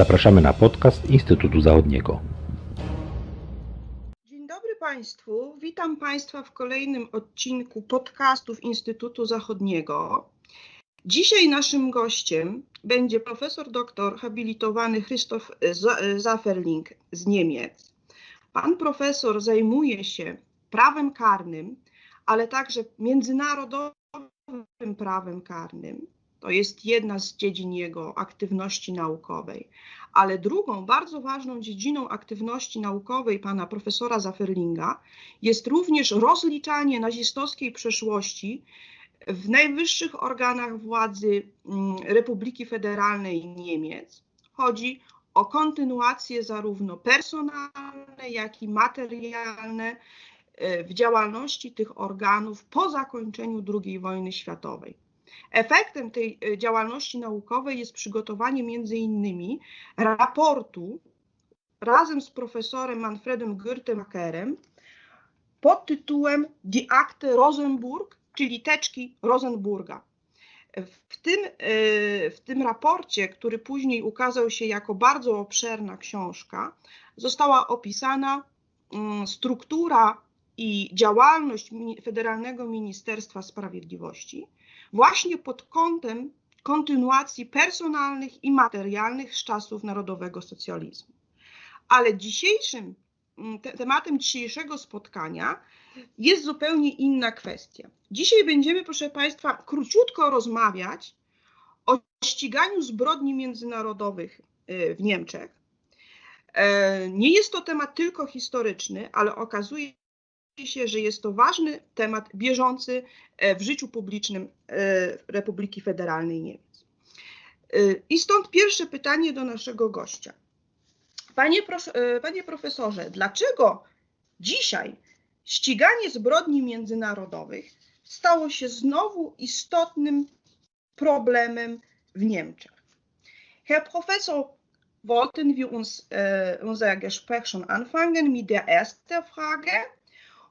Zapraszamy na podcast Instytutu Zachodniego. Dzień dobry Państwu. Witam Państwa w kolejnym odcinku podcastów Instytutu Zachodniego. Dzisiaj naszym gościem będzie profesor doktor habilitowany Christoph Za- Zafferling z Niemiec. Pan profesor zajmuje się prawem karnym, ale także międzynarodowym prawem karnym. To jest jedna z dziedzin jego aktywności naukowej. Ale drugą bardzo ważną dziedziną aktywności naukowej pana profesora Zafferlinga jest również rozliczanie nazistowskiej przeszłości w najwyższych organach władzy mm, Republiki Federalnej Niemiec. Chodzi o kontynuację zarówno personalne, jak i materialne e, w działalności tych organów po zakończeniu II wojny światowej. Efektem tej e, działalności naukowej jest przygotowanie między innymi raportu razem z profesorem Manfredem Gürtemacherem pod tytułem Die Akte Rosenburg, czyli teczki Rosenburga. W tym, e, w tym raporcie, który później ukazał się jako bardzo obszerna książka, została opisana mm, struktura i działalność Federalnego Ministerstwa Sprawiedliwości właśnie pod kątem kontynuacji personalnych i materialnych z czasów narodowego socjalizmu. Ale dzisiejszym mm, te, tematem dzisiejszego spotkania jest zupełnie inna kwestia. Dzisiaj będziemy, proszę Państwa, króciutko rozmawiać o ściganiu zbrodni międzynarodowych y, w Niemczech. E, Nie jest to temat tylko historyczny, ale okazuje się, że jest to ważny temat bieżący e, w życiu publicznym e, Republiki Federalnej Niemiec. E, I stąd pierwsze pytanie do naszego gościa. Panie, panie profesorze, dlaczego dzisiaj ściganie zbrodni międzynarodowych stało się znowu istotnym problemem w Niemczech? Herr Professor, wollten wir uns äh, unser Gespräch schon anfangen mit der ersten Frage.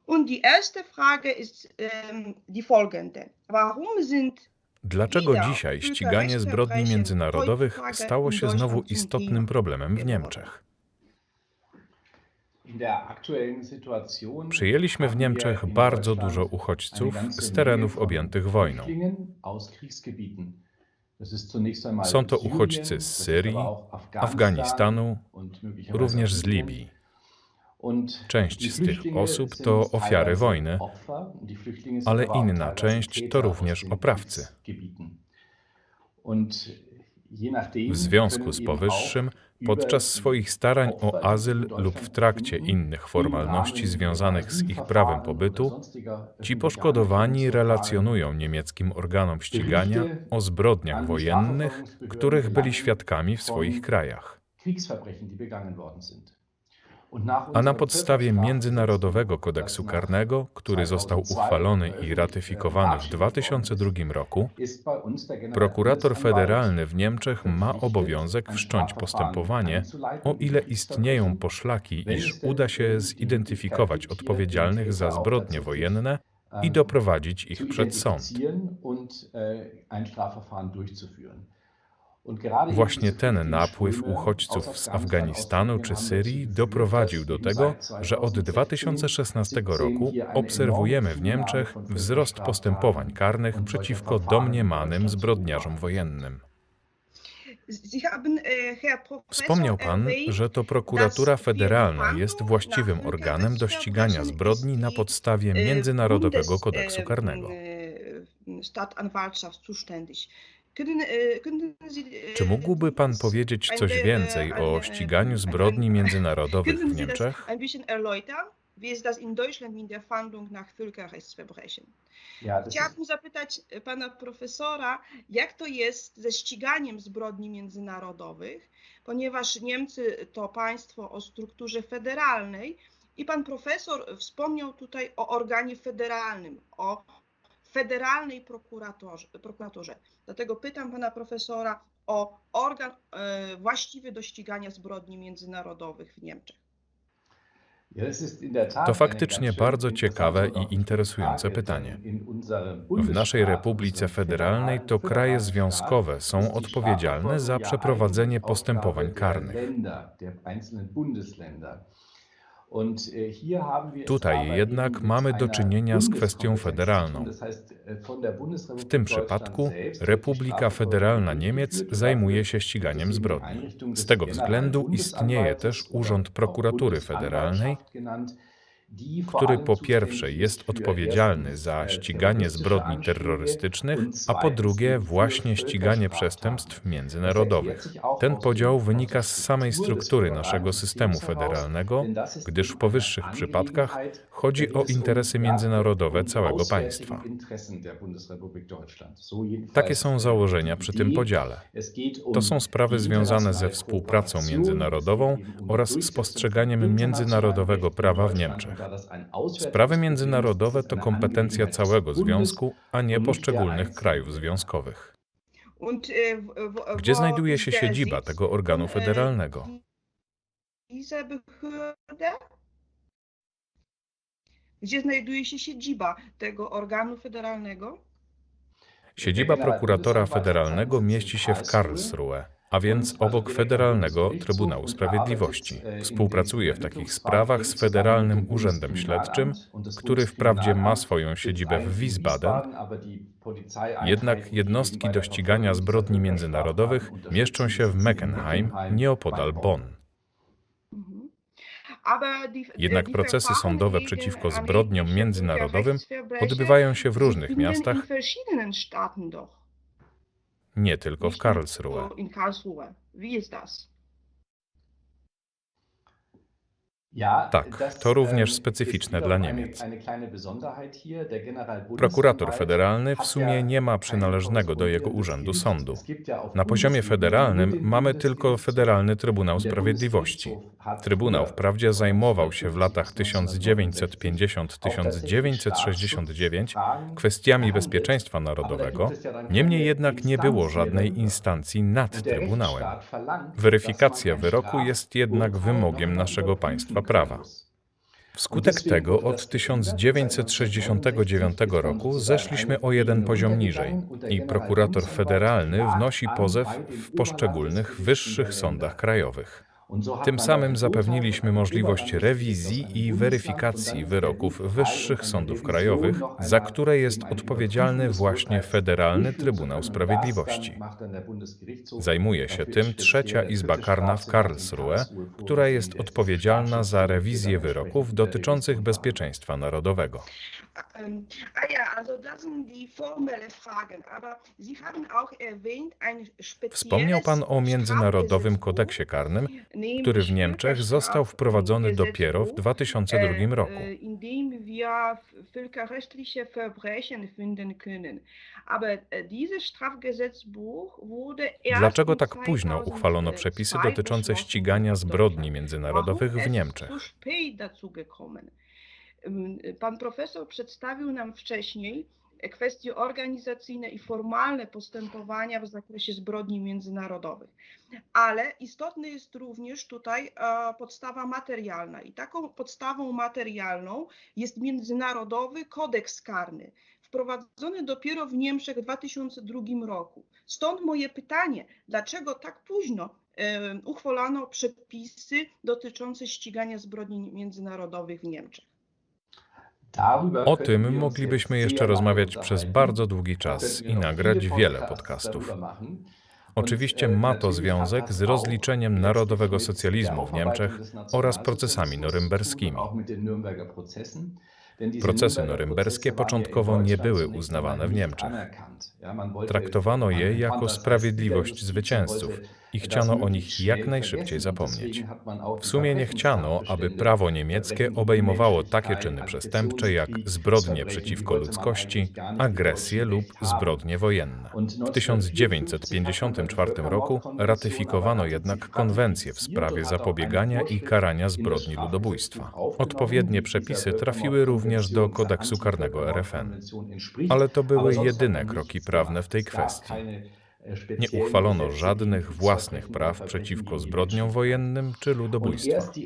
Und die erste Frage ist ähm, die folgende. Warum sind Dlaczego dzisiaj ściganie zbrodni międzynarodowych stało się znowu istotnym problemem w Niemczech? Przyjęliśmy w Niemczech bardzo dużo uchodźców z terenów objętych wojną. Są to uchodźcy z Syrii, Afganistanu, również z Libii. Część z tych osób to ofiary wojny, ale inna część to również oprawcy. W związku z powyższym, podczas swoich starań o azyl lub w trakcie innych formalności związanych z ich prawem pobytu, ci poszkodowani relacjonują niemieckim organom ścigania o zbrodniach wojennych, których byli świadkami w swoich krajach. A na podstawie Międzynarodowego Kodeksu Karnego, który został uchwalony i ratyfikowany w 2002 roku, prokurator federalny w Niemczech ma obowiązek wszcząć postępowanie, o ile istnieją poszlaki, iż uda się zidentyfikować odpowiedzialnych za zbrodnie wojenne i doprowadzić ich przed sąd. Właśnie ten napływ uchodźców z Afganistanu czy Syrii doprowadził do tego, że od 2016 roku obserwujemy w Niemczech wzrost postępowań karnych przeciwko domniemanym zbrodniarzom wojennym. Äh, Wspomniał Pan, że to prokuratura federalna jest właściwym organem do ścigania zbrodni na podstawie äh, Międzynarodowego Kodeksu äh, Karnego. Sie, äh, Czy mógłby Pan powiedzieć coś więcej o ściganiu zbrodni międzynarodowych w Niemczech? Wie ist das in Deutschland mit der Fahndung nach Völkerrechtsverbrechen? Chciałabym zapytać pana profesora, jak to jest ze ściganiem zbrodni międzynarodowych, ponieważ Niemcy to państwo o strukturze federalnej i pan profesor wspomniał tutaj o organie federalnym, o federalnej prokuratorze. prokuratorze. Dlatego pytam pana profesora o organ e, właściwy do ścigania zbrodni międzynarodowych w Niemczech. To faktycznie bardzo ciekawe i interesujące pytanie. W naszej Republice Federalnej to kraje związkowe są odpowiedzialne za przeprowadzenie postępowań karnych. Tutaj jednak mamy do czynienia z kwestią federalną. W tym przypadku Republika Federalna Niemiec zajmuje się ściganiem zbrodni. Z tego względu istnieje też Urząd Prokuratury Federalnej, który po pierwsze jest odpowiedzialny za ściganie zbrodni terrorystycznych, a po drugie właśnie ściganie przestępstw międzynarodowych. Ten podział wynika z samej struktury naszego systemu federalnego, gdyż w powyższych przypadkach chodzi o interesy międzynarodowe całego państwa. Takie są założenia przy tym podziale. To są sprawy związane ze współpracą międzynarodową oraz z postrzeganiem międzynarodowego prawa w Niemczech. Sprawy międzynarodowe to kompetencja całego związku, a nie poszczególnych krajów związkowych. Äh, Gdzie znajduje się siedziba tego organu äh, federalnego? Gdzie znajduje się siedziba tego organu federalnego? Siedziba prokuratora federalnego mieści się w Karlsruhe, a więc obok Federalnego Trybunału Sprawiedliwości. Współpracuje w takich sprawach z Federalnym Urzędem Śledczym, który wprawdzie ma swoją siedzibę w Wiesbaden, jednak jednostki do ścigania zbrodni międzynarodowych mieszczą się w Meckenheim, nieopodal Bonn. Jednak procesy sądowe przeciwko zbrodniom międzynarodowym odbywają się w różnych miastach, nie tylko w Karlsruhe. In Karlsruhe. Wie ist das? Tak, to również specyficzne dla Niemiec. Prokurator federalny w sumie nie ma przynależnego do jego urzędu sądu. Na poziomie federalnym mamy tylko Federalny Trybunał Sprawiedliwości. Trybunał wprawdzie zajmował się w latach 1950-1969 kwestiami bezpieczeństwa narodowego, niemniej jednak nie było żadnej instancji nad Trybunałem. Weryfikacja wyroku jest jednak wymogiem naszego państwa prawa. Wskutek tego od 1969 roku zeszliśmy o jeden poziom niżej i prokurator federalny wnosi pozew w poszczególnych wyższych sądach krajowych. Tym samym zapewniliśmy możliwość rewizji i weryfikacji wyroków wyższych sądów krajowych, za które jest odpowiedzialny właśnie Federalny Trybunał Sprawiedliwości. Zajmuje się tym trzecia Izba Karna w Karlsruhe, która jest odpowiedzialna za rewizję wyroków dotyczących bezpieczeństwa narodowego. Ähm, ah ja, also das sind die formelle Fragen. Aber Sie haben auch erwähnt ein Wspomniał Pan o Międzynarodowym Kodeksie Karnym, który w Niemczech został wprowadzony dopiero w 2002 roku. äh, in dem wir völkerrechtliche Verbrechen finden können. Aber äh, dieses Strafgesetzbuch wurde erst Dlaczego tak późno uchwalono 2002 przepisy dotyczące ścigania zbrodni międzynarodowych w Niemczech? Pan profesor przedstawił nam wcześniej kwestie organizacyjne i formalne postępowania w zakresie zbrodni międzynarodowych. Ale istotna jest również tutaj e, podstawa materialna i taką podstawą materialną jest Międzynarodowy Kodeks Karny, wprowadzony dopiero w Niemczech w 2002 roku. Stąd moje pytanie, dlaczego tak późno e, uchwalono przepisy dotyczące ścigania zbrodni międzynarodowych w Niemczech? O tym moglibyśmy jeszcze rozmawiać przez bardzo długi czas i nagrać wiele podcastów. Oczywiście ma to związek z rozliczeniem narodowego socjalizmu w Niemczech oraz procesami norymberskimi. Procesy norymberskie początkowo nie były uznawane w Niemczech. Traktowano je jako sprawiedliwość zwycięzców i chciano o nich jak najszybciej zapomnieć. W sumie nie chciano, aby prawo niemieckie obejmowało takie czyny przestępcze jak zbrodnie przeciwko ludzkości, agresje lub zbrodnie wojenne. W 1954 roku ratyfikowano jednak konwencję w sprawie zapobiegania i karania zbrodni ludobójstwa. Odpowiednie przepisy trafiły również do kodeksu karnego RFN. Ale to były jedyne kroki prawne w tej kwestii. Nie uchwalono żadnych własnych praw przeciwko zbrodniom wojennym czy ludobójstwu.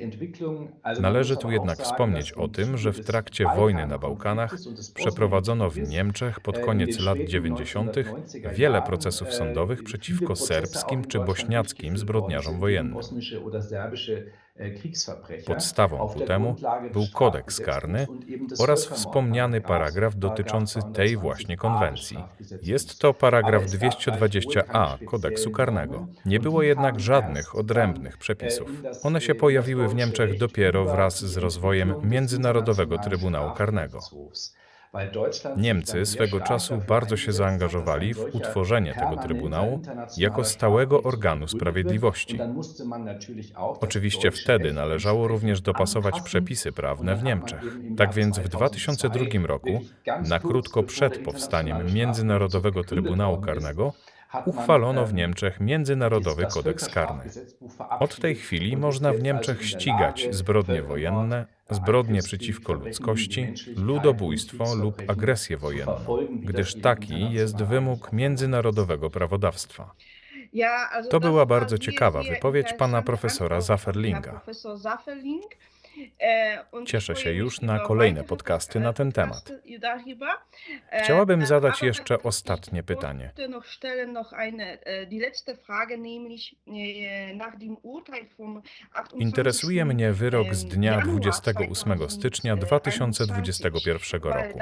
Należy tu jednak wspomnieć o tym, że w trakcie wojny na Bałkanach przeprowadzono w Niemczech pod koniec lat 90. wiele procesów sądowych przeciwko serbskim czy bośniackim zbrodniarzom wojennym. Podstawą ku temu był kodeks karny oraz wspomniany paragraf dotyczący tej właśnie konwencji. Jest to paragraf 220a kodeksu karnego. Nie było jednak żadnych odrębnych przepisów. One się pojawiły w Niemczech dopiero wraz z rozwojem Międzynarodowego Trybunału Karnego. Niemcy swego czasu bardzo się zaangażowali w utworzenie tego Trybunału jako stałego organu sprawiedliwości. Oczywiście wtedy należało również dopasować przepisy prawne w Niemczech. Tak więc w 2002 roku, na krótko przed powstaniem Międzynarodowego Trybunału Karnego, uchwalono w Niemczech Międzynarodowy Kodeks Karny. Od tej chwili można w Niemczech ścigać zbrodnie wojenne, zbrodnie przeciwko ludzkości, ludobójstwo lub agresję wojenną, gdyż taki jest wymóg międzynarodowego prawodawstwa. To była bardzo ciekawa wypowiedź pana profesora Zafferlinga. E, Cieszę się już na kolejne podcasty na ten temat. E, Chciałabym e, zadać jeszcze ich ostatnie pytanie. noch eine, e, die letzte Frage, nämlich nach dem Urteil vom 28. Interesuje mnie wyrok z dnia Januar 28 stycznia 2021 weil roku.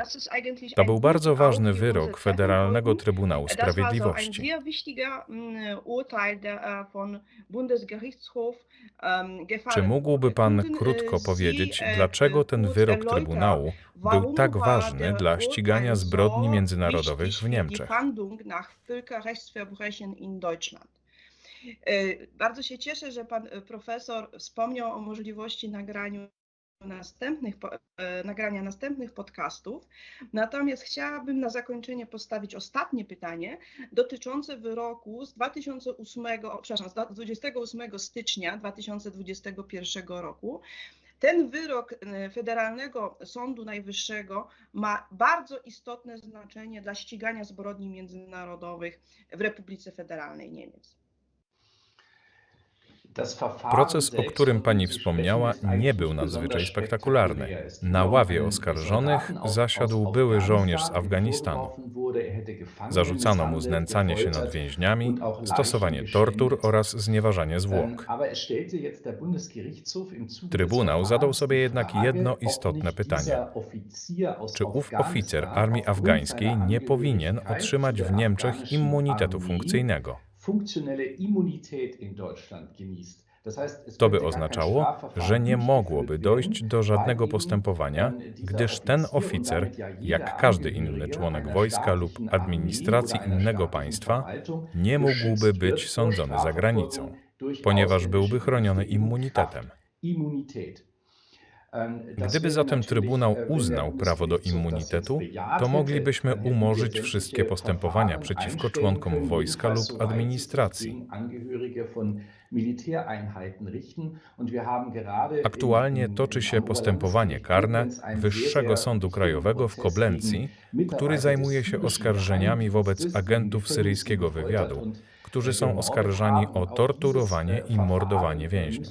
To był bardzo ważny wyrok Federalnego. Trybunału Sprawiedliwości. mm, äh, ähm, Czy mógłby wurde. pan krótko äh, powiedzieć, äh, dlaczego ten kurz wyrok Trybunału był tak ważny dla ścigania zbrodni międzynarodowych w Niemczech? E, Bardzo się cieszę, że pan e, profesor wspomniał o możliwości nagraniu następnych, e, nagrania następnych podcastów. Natomiast chciałabym na zakończenie postawić ostatnie pytanie dotyczące wyroku z 2008, o, przepraszam, z 28 stycznia 2021 roku. Ten wyrok e, Federalnego Sądu Najwyższego ma bardzo istotne znaczenie dla ścigania zbrodni międzynarodowych w Republice Federalnej Niemiec. Proces, o którym pani wspomniała, nie był nadzwyczaj spektakularny. Na ławie oskarżonych zasiadł były żołnierz z Afganistanu. Zarzucano mu znęcanie się nad więźniami, stosowanie tortur oraz znieważanie zwłok. Trybunał zadał sobie jednak jedno istotne pytanie. Czy ów oficer armii afgańskiej nie powinien otrzymać w Niemczech immunitetu funkcyjnego? To by oznaczało, że nie mogłoby dojść do żadnego postępowania, gdyż ten oficer, jak każdy inny członek wojska lub administracji innego państwa, Nie mógłby być sądzony za granicą, ponieważ byłby chroniony immunitetem. Gdyby zatem Trybunał uznał prawo do immunitetu, to moglibyśmy umorzyć wszystkie postępowania przeciwko członkom wojska lub administracji. Aktualnie toczy się postępowanie karne Wyższego Sądu Krajowego w Koblencji, który zajmuje się oskarżeniami wobec agentów syryjskiego wywiadu, którzy są oskarżani o torturowanie i mordowanie więźniów.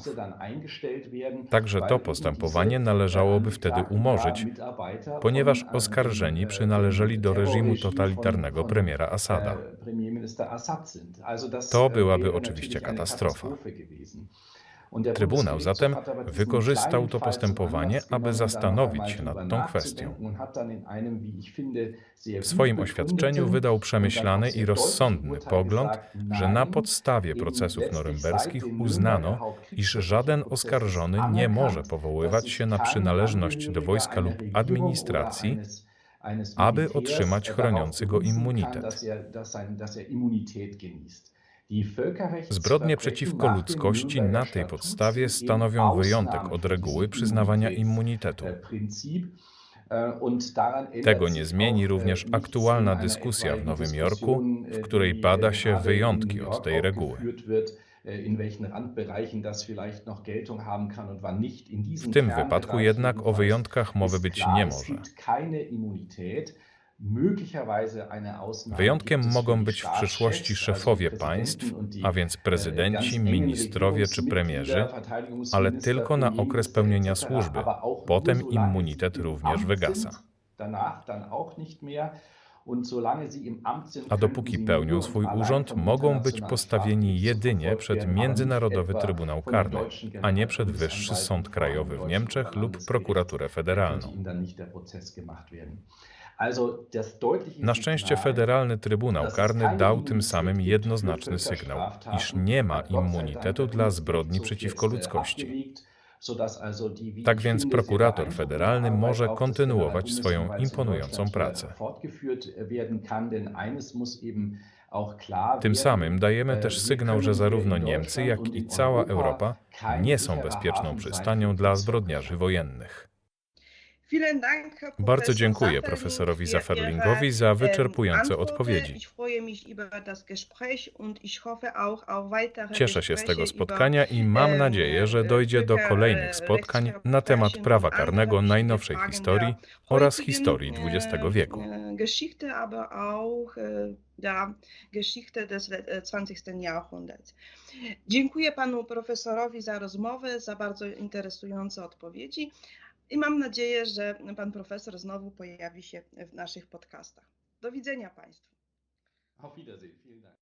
Także to postępowanie należałoby wtedy umorzyć, ponieważ oskarżeni przynależeli do reżimu totalitarnego premiera Asada. To byłaby oczywiście katastrofa. Trybunał zatem wykorzystał to postępowanie, aby zastanowić się nad tą kwestią. W swoim oświadczeniu wydał przemyślany i rozsądny pogląd, że na podstawie procesów norymberskich uznano, iż żaden oskarżony nie może powoływać się na przynależność do wojska lub administracji, aby otrzymać chroniący go immunitet. Zbrodnie przeciwko ludzkości na tej podstawie stanowią wyjątek od reguły przyznawania immunitetu. Tego nie zmieni również aktualna dyskusja w Nowym Jorku, w której bada się wyjątki od tej reguły. W tym wypadku jednak o wyjątkach mowy być nie może. Wyjątkiem mogą być w przyszłości szefowie państw, a więc prezydenci, ministrowie czy premierzy, ale tylko na okres pełnienia służby. Potem immunitet również wygasa. A dopóki pełnią swój urząd, mogą być postawieni jedynie przed Międzynarodowy Trybunał Karny, a nie przed Wyższy Sąd Krajowy w Niemczech lub prokuraturę federalną. Na szczęście Federalny Trybunał Karny dał tym samym jednoznaczny sygnał, iż nie ma immunitetu dla zbrodni przeciwko ludzkości. Tak więc prokurator federalny może kontynuować swoją imponującą pracę. Tym samym dajemy też sygnał, że zarówno Niemcy, jak i cała Europa nie są bezpieczną przystanią dla zbrodniarzy wojennych. Bardzo dziękuję profesorowi für Zafferlingowi za wyczerpujące odpowiedzi. Cieszę się z tego spotkania i mam nadzieję, że dojdzie do kolejnych spotkań na temat prawa karnego najnowszej historii oraz historii XX wieku. Geschichte, des 20. Jahrhunderts. Dziękuję panu profesorowi za rozmowę, za bardzo interesujące odpowiedzi i mam nadzieję, że pan profesor znowu pojawi się w naszych podcastach. Do widzenia państwu. Auf Wiedersehen. Vielen Dank.